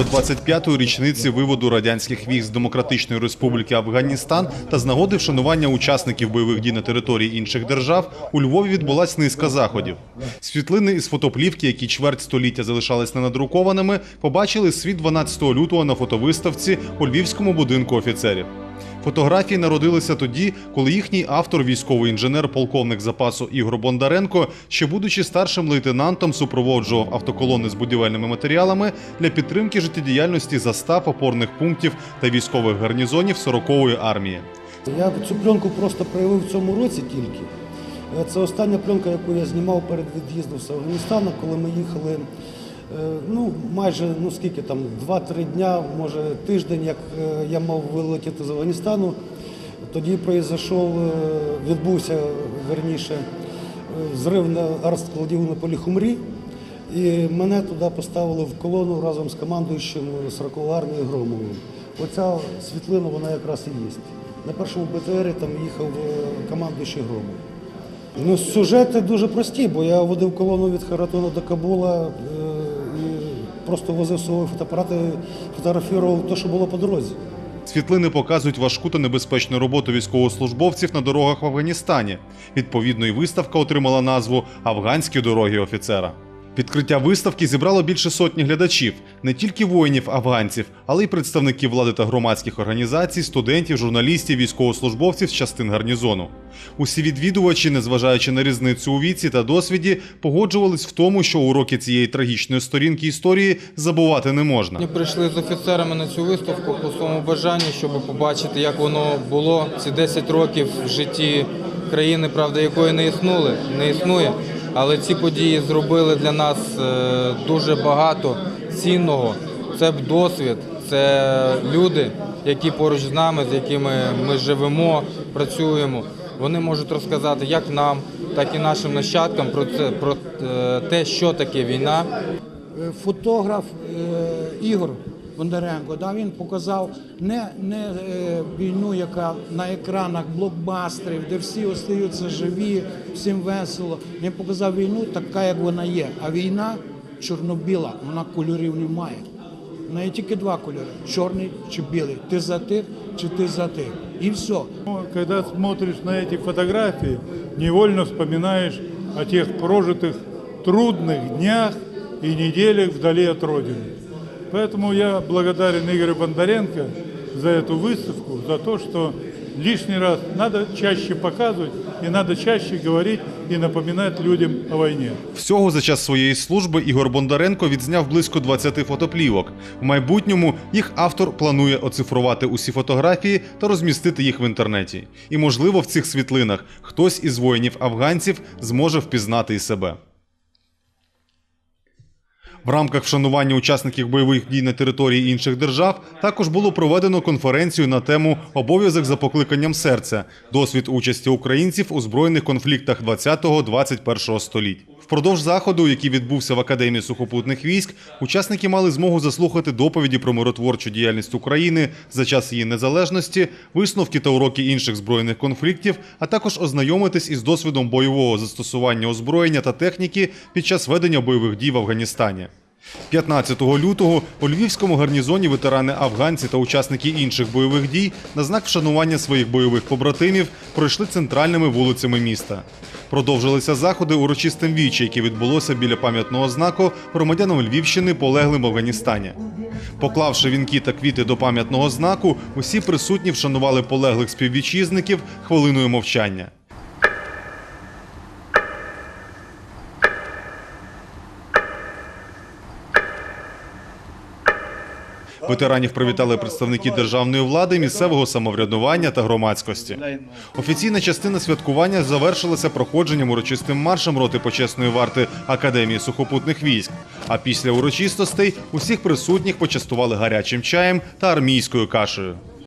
До 25-ї річниці виводу радянських військ з Демократичної Республіки Афганістан та з нагоди вшанування учасників бойових дій на території інших держав у Львові відбулась низка заходів. Світлини із фотоплівки, які чверть століття залишались ненадрукованими, побачили світ 12 лютого на фотовиставці у Львівському будинку офіцерів. Фотографії народилися тоді, коли їхній автор, військовий інженер, полковник запасу Ігор Бондаренко, ще будучи старшим лейтенантом, супроводжував автоколони з будівельними матеріалами для підтримки життєдіяльності застав, опорних пунктів та військових гарнізонів 40-ї армії. Я цю пленку просто проявив в цьому році тільки. Це остання пленка, яку я знімав перед від'їздом з Афганістану, коли ми їхали. Е, Ну, майже ну скільки там, 2-3 дня, може тиждень, як е, я мав вилетіти з Афганістану. Тоді произойшов, е, відбувся верніше зрив на артскладів на полі Хумрі. І мене туди поставили в колону разом з командуючим 40-ї армії Громовим. Оця світлина, вона якраз і є. На першому БТРі там їхав командуючий Громов. Ну, сюжети дуже прості, бо я водив колону від Харатона до Кабула просто возив свої фотоапарати, фотографував те, що було по дорозі. Світлини показують важку та небезпечну роботу військовослужбовців на дорогах в Афганістані. Відповідно, і виставка отримала назву Афганські дороги офіцера. Відкриття виставки зібрало більше сотні глядачів, не тільки воїнів-афганців, але й представників влади та громадських організацій, студентів, журналістів, військовослужбовців з частин гарнізону. Усі відвідувачі, незважаючи на різницю у віці та досвіді, погоджувались в тому, що уроки цієї трагічної сторінки історії забувати не можна. Ми прийшли з офіцерами на цю виставку по своєму бажанні, щоб побачити, як воно було ці 10 років в житті країни, правда, якої не існули, не існує. Але ці події зробили для нас е, дуже багато цінного. Це досвід, це люди, які поруч з нами, з якими ми живемо, працюємо. Вони можуть розказати як нам, так і нашим нащадкам про це, про е, те, що таке війна, Е, фотограф Ігор Бондаренко, да, він показав не, не е, війну, яка на екранах блокбастерів, де всі остаються живі, всім весело. Він показав війну така, як вона є. А війна чорно-біла, вона кольорів не має. В неї тільки два кольори чорний чи білий. Ти за тих чи ти за тих. І все. Ну, Когда смотришь на эти фотографии, невольно вспоминаешь о тех прожитых трудных днях и неделях вдали от Родины. Поэтому я благодарен Игорю Бондаренко за эту выставку, за то, что лишний раз надо чаще показывать и надо чаще говорить и напоминать людям о войне. Всього за час своєї служби Ігор Бондаренко відзняв близько 20 фотоплівок. В майбутньому їх автор планує оцифрувати усі фотографії та розмістити їх в інтернеті. І, можливо, в цих світлинах хтось із воїнів-афганців зможе впізнати і себе. В рамках вшанування учасників бойових дій на території інших держав також було проведено конференцію на тему Обов'язок за покликанням серця, досвід участі українців у збройних конфліктах 20-21 століть. Впродовж заходу, який відбувся в Академії сухопутних військ, учасники мали змогу заслухати доповіді про миротворчу діяльність України за час її незалежності, висновки та уроки інших збройних конфліктів, а також ознайомитись із досвідом бойового застосування озброєння та техніки під час ведення бойових дій в Афганістані. 15 лютого у львівському гарнізоні ветерани афганці та учасники інших бойових дій на знак вшанування своїх бойових побратимів пройшли центральними вулицями міста. Продовжилися заходи урочистим вічі, яке відбулося біля пам'ятного знаку громадянам Львівщини, полеглим в Афганістані. Поклавши вінки та квіти до пам'ятного знаку, усі присутні вшанували полеглих співвітчизників хвилиною мовчання. Ветеранів привітали представники державної влади, місцевого самоврядування та громадськості. Офіційна частина святкування завершилася проходженням урочистим маршем роти почесної варти Академії сухопутних військ. А після урочистостей усіх присутніх почастували гарячим чаєм та армійською кашею.